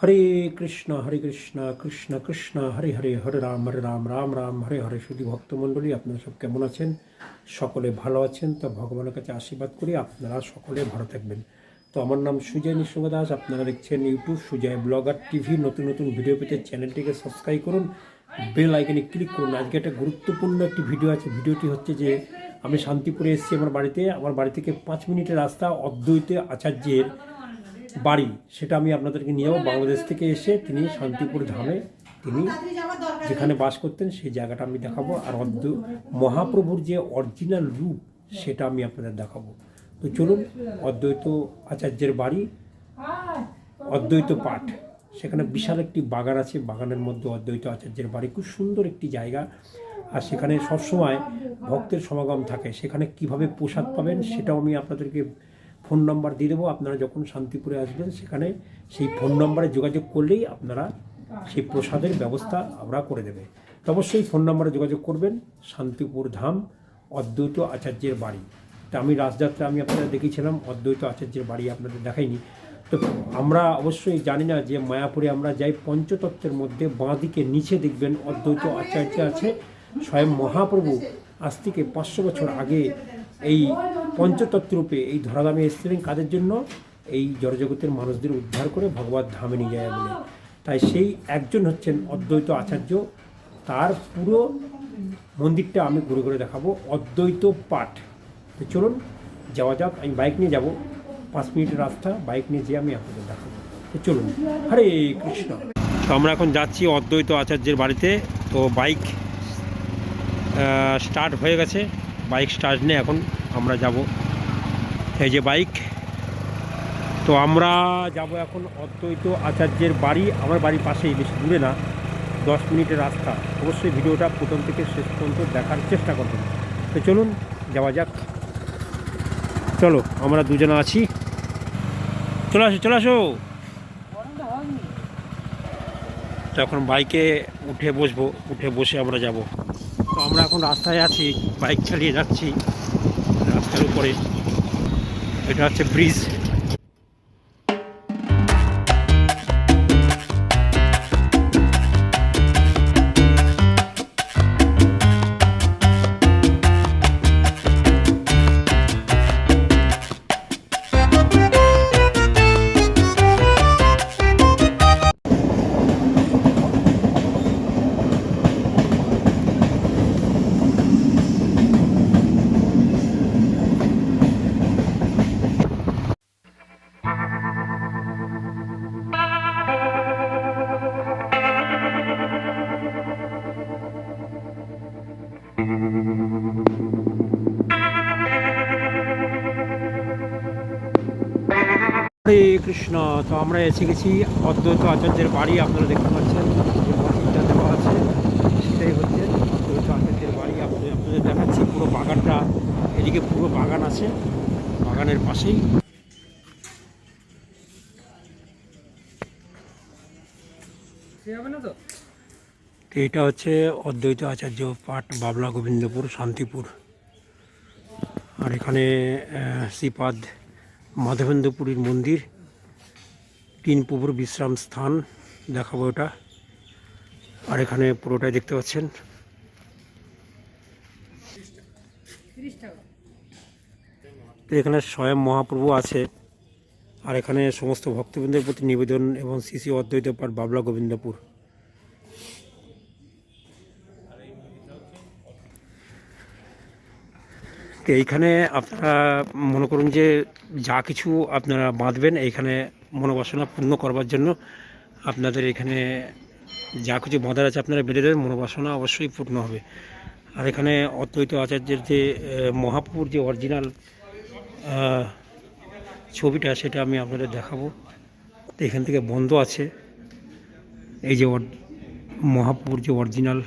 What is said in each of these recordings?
হরে কৃষ্ণ হরে কৃষ্ণ কৃষ্ণ কৃষ্ণ, হরে হরে হরে রাম হরে রাম রাম রাম, হরে হরে। শুধু ভক্তমণ্ডলী আপনারা সব কেমন আছেন? সকলে ভালো আছেন, তো ভগবানের কাছে আশীর্বাদ করি আপনারা সকলে ভালো থাকবেন। তো আমার নাম সুজয় নিঃসঙ্গ দাস, আপনারা দেখছেন ইউটিউব সুজয় ব্লগার টিভি। নতুন নতুন ভিডিও পেতে চ্যানেলটিকে সাবস্ক্রাইব করুন, বেল আইকনে ক্লিক করুন। আজকে একটা গুরুত্বপূর্ণ একটি ভিডিও আছে, ভিডিওটি হচ্ছে যে আমি শান্তিপুরে এসেছি আমার বাড়িতে। আমার বাড়ি থেকে পাঁচ মিনিটের রাস্তা অদ্বৈত আচার্যের বাড়ি, সেটা আমি আপনাদেরকে নিয়ে যাব। বাংলাদেশ থেকে এসে তিনি শান্তিপুর ধামে তিনি যেখানে বাস করতেন, সেই জায়গাটা আমি দেখাবো। আর অদ্য মহাপ্রভুর যে অরিজিনাল রূপ, সেটা আমি আপনাদের দেখাবো। তো চলুন, অদ্বৈত আচার্যের বাড়ি, অদ্বৈত পাঠ। সেখানে বিশাল একটি বাগান আছে। বাগানের মধ্যে অদ্বৈত আচার্যের বাড়ি। খুব সুন্দর একটি জায়গা। আর সেখানে সবসময় ভক্তের সমাগম থাকে। সেখানে কীভাবে প্রসাদ পাবেন, সেটাও আমি আপনাদেরকে ফোন নাম্বার দিয়ে দেবো, আপনারা যখন শান্তিপুরে আসবেন সেখানে সেই ফোন নাম্বারে যোগাযোগ করলেই আপনারা সেই প্রসাদের ব্যবস্থা আমরা করে দেবে। তো অবশ্যই ফোন নাম্বারে যোগাযোগ করবেন, শান্তিপুর ধাম, অদ্বৈত আচার্যের বাড়ি। তা আমি রাজযাত্রা আমি আপনাদের দেখিয়েছিলাম, অদ্বৈত আচার্যের বাড়ি আপনাদের দেখাইনি। তো আমরা অবশ্যই জানি না যে মায়াপুরে আমরা যাই, পঞ্চতত্ত্বের মধ্যে বাঁ দিকে নিচে দেখবেন অদ্বৈত আচার্য আছে, স্বয়ং মহাপ্রভু। আজ থেকে পাঁচশো বছর আগে এই পঞ্চতত্ত্বরূপে এই ধরাধামে এসেছিলেন। কাদের জন্য? এই জড়জগতের মানুষদের উদ্ধার করে ভগবত ধামে নিয়ে যায় বলে। তাই সেই একজন হচ্ছেন অদ্বৈত আচার্য। তার পুরো মন্দিরটা আমি ঘুরে ঘুরে দেখাবো। অদ্বৈত পাঠ। তো চলুন, যাওয়া যাক। আমি বাইক নিয়ে যাব। পাঁচ মিনিটের রাস্তা, বাইক নিয়ে যেয়ে আমি আপনাদের দেখাবো। তো চলুন। হরে কৃষ্ণ। তো আমরা এখন যাচ্ছি অদ্বৈত আচার্যের বাড়িতে। তো বাইক স্টার্ট হয়ে গেছে। বাইক স্টার্ট নিয়ে এখন আমরা যাব। এই যে বাইক তো আমরা যাব এখন অদ্বৈত আচার্যের বাড়ি। আমার বাড়ির পাশেই, বেশি দূরে না, দশ মিনিটের রাস্তা। অবশ্যই ভিডিওটা প্রথম থেকে শেষ পর্যন্ত দেখার চেষ্টা করবেন। তো চলুন, যাওয়া যাক। চলো, আমরা দুজনে আছি। চলে আসো চলে আসো। তো এখন বাইকে উঠে বসবো, উঠে বসে আমরা যাব। তো আমরা এখন রাস্তায় আছি বাইক চালিয়ে যাচ্ছি। রাস্তার উপরে এটা হচ্ছে ব্রিজ। হরে কৃষ্ণ, তো আমরা এসে গেছি অদ্বৈত আচার্যের বাড়ি, আপনারা দেখতে পাচ্ছেন যে মসজিদটা দেওয়া আছে, সেটাই হচ্ছে অদ্বৈত আচার্যের বাড়ি। আপনাদের আপনাদের দেখাচ্ছি পুরো বাগানটা, এদিকে পুরো বাগান আছে, বাগানের পাশেই। তো? এটা হচ্ছে অদ্বৈত আচার্য পাঠ বাবলা গোবিন্দপুর, শান্তিপুর। আর এখানে শ্রীপাদ মাধবেন্দ্রপুরীর মন্দির, তিন পুকুর বিশ্রাম স্থান, দেখাবো ওটা আর এখানে পুরোটাই দেখতে পাচ্ছেন। তো এখানে স্বয়ং মহাপ্রভু আছে, আর এখানে সমস্ত ভক্তবৃন্দের প্রতি নিবেদন এবং শ্রী অদ্বৈত পাঠ বাবলা গোবিন্দপুর। তো এইখানে আপনারা মনে করুন যে যা কিছু আপনারা বাঁধবেন, এইখানে মনোবাসনা পূর্ণ করবার জন্য আপনাদের এখানে যা কিছু বাঁধার আছে আপনারা বেঁধে দেবেন, মনোবাসনা অবশ্যই পূর্ণ হবে। আর এখানে অদ্বৈত আচার্যের যে মহাপুর যে অরিজিনাল ছবিটা, সেটা আমি আপনাদের দেখাবো। এখান থেকে বন্ধ আছে। এই যে মহাপ্রভুর যে অরিজিনাল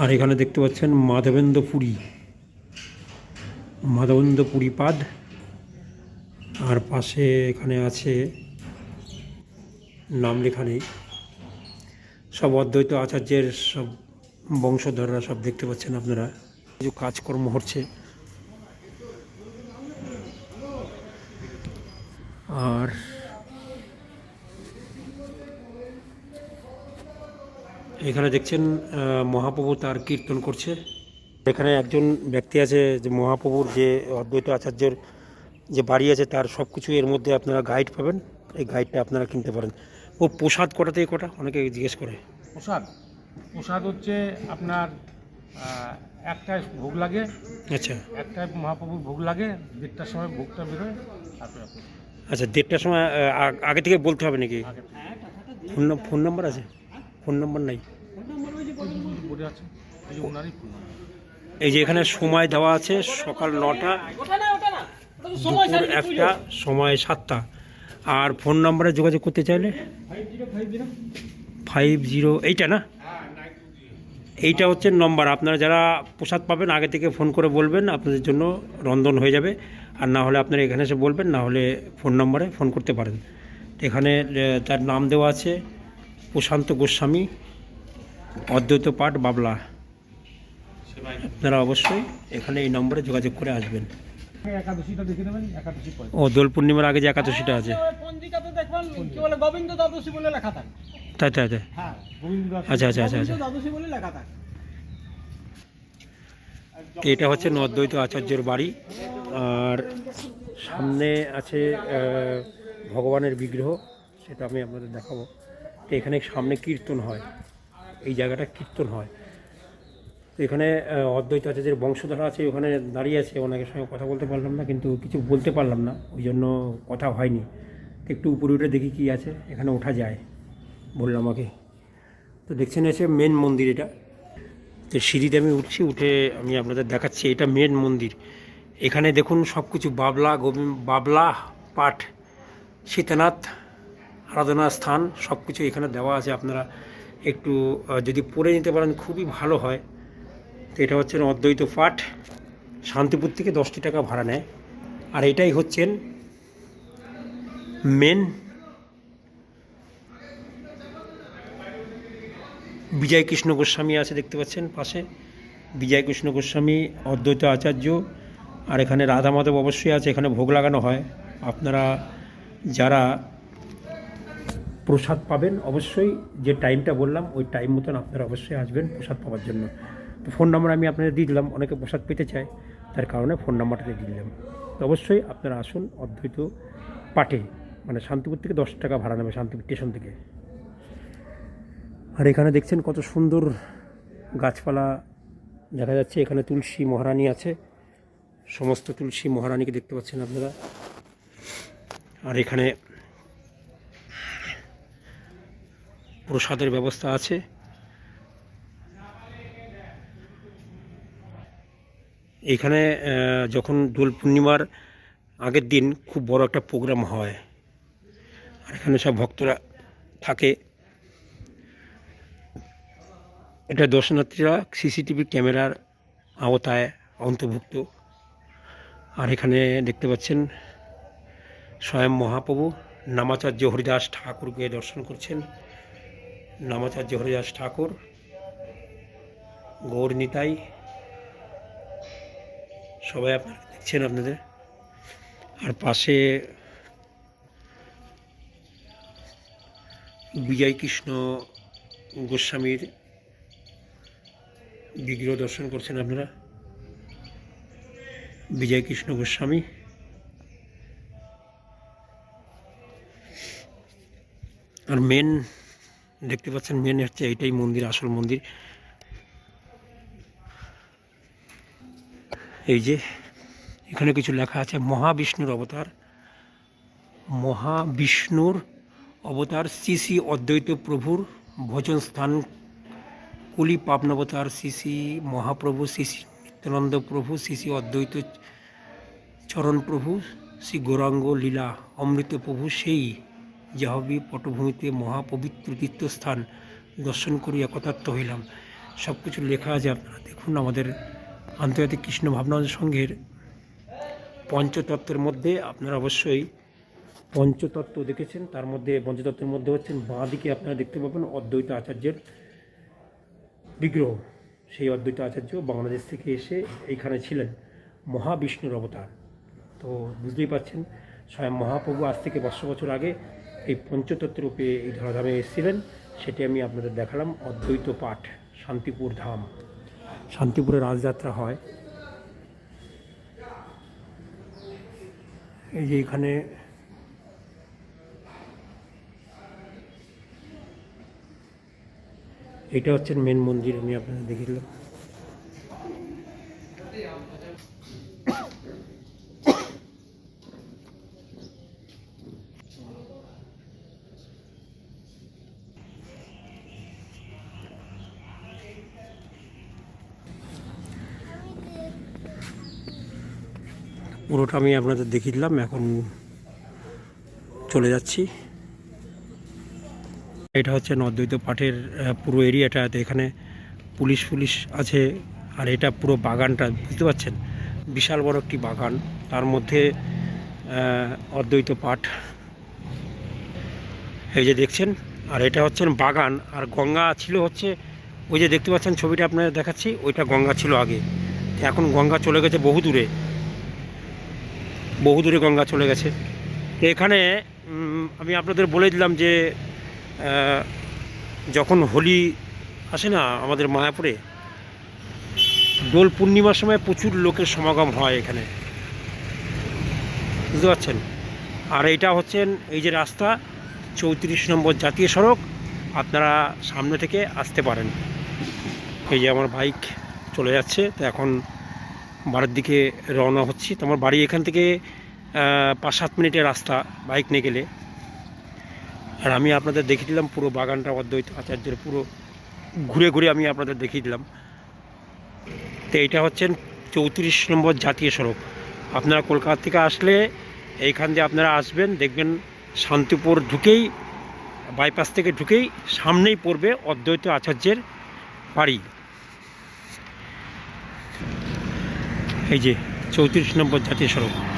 আর এখানে দেখতে পাচ্ছেন মাধবেন্দ্র পুরী মাধবেন্দ্র পুরী পাদ। আর পাশে এখানে আছে, নাম লেখা নেই। সব অদ্বৈত আচার্যের সব বংশধররা সব দেখতে পাচ্ছেন আপনারা। কিছু কাজকর্ম হচ্ছে। আর এখানে দেখছেন মহাপ্রভু তার কীর্তন করছে। এখানে একজন ব্যক্তি আছে যে মহাপ্রভুর যে অদ্বৈত আচার্যের যে বাড়ি আছে তার সব কিছু এর মধ্যে আপনারা গাইড পাবেন। এই গাইডটা আপনারা কিনতে পারেন। ও প্রসাদ কটা থেকে কটা? অনেকে জিজ্ঞেস করে। প্রসাদ? প্রসাদ হচ্ছে আপনার আহ, একটায় ভোগ লাগে। আচ্ছা। একটায় মহাপ্রভুর ভোগ লাগে দেড়টার সময় ভোগটা বেরোয় তারপরে আচ্ছা দেড়টার সময় আগে থেকে বলতে হবে নাকি? ফোন ফোন নাম্বার আছে? ফোন নাম্বার নাই? এই যে এখানে সময় দেওয়া আছে সকাল নটা, দুপুর একটা, সময় সাতটা। আর ফোন নাম্বারে যোগাযোগ করতে চাইলে ফাইভ জিরো এইটা না? এইটা হচ্ছে নম্বর। আপনারা যারা প্রসাদ পাবেন, আগে থেকে ফোন করে বলবেন, আপনাদের জন্য রন্ধন হয়ে যাবে। আর না হলে আপনারা এখানে এসে বলবেন, না হলে ফোন নম্বরে ফোন করতে পারেন। এখানে তার নাম দেওয়া আছে প্রশান্ত গোস্বামী, অদ্বৈত পাঠ, বাবলা। আপনারা অবশ্যই এখানে এই নম্বরে যোগাযোগ করে আসবেন। ও, দোল পূর্ণিমার আগে যে একাদশীটা আছে। তাই আচ্ছা আচ্ছা আচ্ছা আচ্ছা। এটা হচ্ছে নদ্বৈত আচার্যের বাড়ি। আর সামনে আছে ভগবানের বিগ্রহ। সেটা আমি আপনাদের দেখাবো। এখানে সামনে কীর্তন হয়। এই জায়গাটা কীর্তন হয়। তো এখানে অদ্বৈত আচার্যের বংশধারা আছে, ওখানে দাঁড়িয়ে আছে, ওনাকে সঙ্গে কথা বলতে পারলাম না, কিন্তু কিছু বলতে পারলাম না, ওই জন্য কথা হয়নি। তো একটু উপরে উঠে দেখি কী আছে, এখানে ওঠা যায় বললাম আমাকে। তো দেখছেন এসে মেন মন্দির এটা। তো সিঁড়িতে আমি উঠছি, উঠে আমি আপনাদের দেখাচ্ছি, এটা মেন মন্দির। এখানে দেখুন সব কিছু বাবলা, গোবিন্দ, বাবলা পাঠ সীতানাথ আরাধনা স্থান সব কিছু এখানে দেওয়া আছে। আপনারা একটু যদি পড়ে নিতে পারেন, খুবই ভালো হয়। তো এটা হচ্ছেন অদ্বৈত পাঠ। শান্তিপুর থেকে দশটি টাকা ভাড়া নেয়। আর এটাই হচ্ছেন মেন বিজয় কৃষ্ণ গোস্বামী আছে, দেখতে পাচ্ছেন পাশে। বিজয় কৃষ্ণ গোস্বামী, অদ্বৈত আচার্য, আর এখানে রাধা মাধব অবশ্যই আছে। এখানে ভোগ লাগানো হয়। আপনারা যারা প্রসাদ পাবেন। অবশ্যই যে টাইমটা বললাম, ওই টাইম মতন আপনারা অবশ্যই আসবেন প্রসাদ পাওয়ার জন্য। তো ফোন নাম্বার আমি আপনাদের দিয়ে দিলাম, অনেকে প্রসাদ পেতে চায়, তার কারণে ফোন নাম্বারটা দিয়ে দিলাম। তো অবশ্যই আপনারা আসুন অদ্বৈত পাঠে মানে শান্তিপুর থেকে দশ টাকা ভাড়া নেবে শান্তিপুর স্টেশন থেকে। আর এখানে দেখছেন কত সুন্দর গাছপালা দেখা যাচ্ছে, এখানে তুলসী মহারানী আছে। সমস্ত তুলসী মহারানীকে দেখতে পাচ্ছেন আপনারা। আর এখানে প্রসাদের ব্যবস্থা আছে। এখানে যখন দোল পূর্ণিমার আগের দিন খুব বড় একটা প্রোগ্রাম হয়, আর এখানে সব ভক্তরা থাকে। এটা দর্শনার্থীরা সিসিটিভি ক্যামেরার আওতায় অন্তর্ভুক্ত। আর এখানে দেখতে পাচ্ছেন স্বয়ং মহাপ্রভু, নামাচার্য হরিদাস ঠাকুরকে দর্শন করছেন। নামাচার্য হরিদাস ঠাকুর, গৌর নিতাই। সবাই আপনারা দেখছেন আপনাদের। আর পাশে বিজয় কৃষ্ণ গোস্বামীর বিগ্রহ দর্শন করছেন আপনারা। বিজয় কৃষ্ণ গোস্বামী। আর মেন দেখতে পাচ্ছেন মেন হচ্ছে এইটাই মন্দির, আসল মন্দির। এই যে, এখানে কিছু লেখা আছে, মহাবিষ্ণুর অবতার। মহাবিষ্ণুর অবতার শ্রী শ্রী অদ্বৈত প্রভুর ভোজন স্থান, কুলি পাবনবতার শ্রী শ্রী মহাপ্রভু শ্রী শ্রী নিত্যানন্দ প্রভু শ্রী শ্রী অদ্বৈত চরণ প্রভু শ্রী গৌরাঙ্গ লীলা অমৃত প্রভু, সেই যাহবি পটভূমিতে মহাপবিত্র তীর্থস্থান দর্শন করিয়া কথার্থ হইলাম। সব কিছু লেখা আছে আপনারা দেখুন, আমাদের আন্তর্জাতিক কৃষ্ণ ভাবনা সংঘের পঞ্চতত্ত্বের মধ্যে আপনারা অবশ্যই পঞ্চতত্ত্ব দেখেছেন, তার মধ্যে পঞ্চতত্ত্বের মধ্যে হচ্ছেন বাঁ দিকে আপনারা দেখতে পাবেন অদ্বৈত আচার্যের বিগ্রহ। সেই অদ্বৈত আচার্য বাংলাদেশ থেকে এসে এইখানে ছিলেন, মহাবিষ্ণুর অবতার। তো বুঝতেই পাচ্ছেন স্বয়ং মহাপ্রভু আজ থেকে পাঁচশো বছর আগে এই পঞ্চতত্ত্ব রূপে এই ধরাধামে এসেছিলেন, সেটি আমি আপনাদের দেখালাম। অদ্বৈত পাঠ, শান্তিপুর ধাম। শান্তিপুরে রাজযাত্রা হয়। এই যে এখানে এটা হচ্ছে মেন মন্দির, আমি আপনাদের দেখিয়ে পুরোটা আমি আপনাদের দেখিয়ে দিলাম, এখন চলে যাচ্ছি। এটা হচ্ছে অদ্বৈত পাঠের পুরো এরিয়াটা এখানে পুলিশ পুলিশ আছে, আর এটা পুরো বাগানটা, বুঝতে পারছেন? বিশাল বড় একটি বাগান, তার মধ্যে অদ্বৈত পাঠ এই যে দেখছেন, আর এটা হচ্ছেন বাগান, আর গঙ্গা ছিল হচ্ছে, ওই যে দেখতে পাচ্ছেন ছবিটা আপনাদের দেখাচ্ছি, ওইটা গঙ্গা ছিল আগে। এখন গঙ্গা চলে গেছে বহু দূরে। বহু দূরে গঙ্গা চলে গেছে। তো এখানে আমি আপনাদের বলে দিলাম যে যখন হোলি আসে না আমাদের মায়াপুরে, দোল পূর্ণিমার সময় প্রচুর লোকের সমাগম হয় এখানে। বুঝতে পারছেন? আর এইটা হচ্ছেন, এই যে রাস্তা, চৌত্রিশ নম্বর জাতীয় সড়ক, আপনারা সামনে থেকে আসতে পারেন। এই যে আমার বাইক চলে যাচ্ছে, তো এখন বাড়ির দিকে রওনা হচ্ছি। তোমার বাড়ি এখান থেকে পাঁচ সাত মিনিটের রাস্তা বাইক নিয়ে গেলে। আর আমি আপনাদের দেখিয়ে দিলাম পুরো বাগানটা, অদ্বৈত আচার্যের পুরো ঘুরে ঘুরে আমি আপনাদের দেখিয়ে দিলাম। তো এইটা হচ্ছেন চৌত্রিশ নম্বর জাতীয় সড়ক। আপনারা কলকাতা থেকে আসলে এইখান দিয়ে আপনারা আসবেন, দেখবেন শান্তিপুর ঢুকেই, বাইপাস থেকে ঢুকেই সামনেই পড়বে অদ্বৈত আচার্যের বাড়ি। এই যে চৌত্রিশ নম্বর জাতীয় সড়ক।